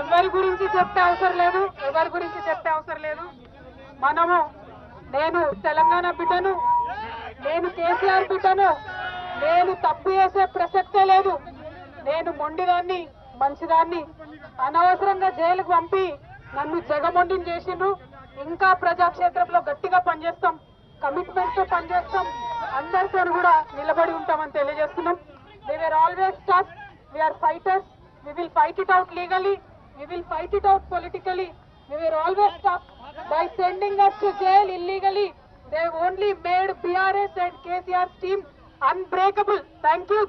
ఎవరి గురించి చెప్పే అవసరం లేదు? ఎవరి గురించి చెప్పే అవసరం లేదు? మనము నేను తెలంగాణ బిడ్డను నేను కేసీఆర్ బిడ్డను నేను తప్పు చేసే ప్రసక్తే లేదు. నేను మొండిదాన్ని మంచిదాన్ని అనవసరంగా జైలుకు పంపి నన్ను జగమొండిని చేసిండ్రు. ఇంకా ప్రజాక్షేత్రంలో గట్టిగా పనిచేస్తాం కమిట్మెంట్తో పనిచేస్తాం. అందరితో కూడా నిలబడి ఉంటామని తెలియజేస్తున్నాం. They are always tough we're fighters we will fight it out legally we will fight it out politically. We were always tough by sending us to jail illegally. They have only made brs and kcr's team unbreakable. Thank you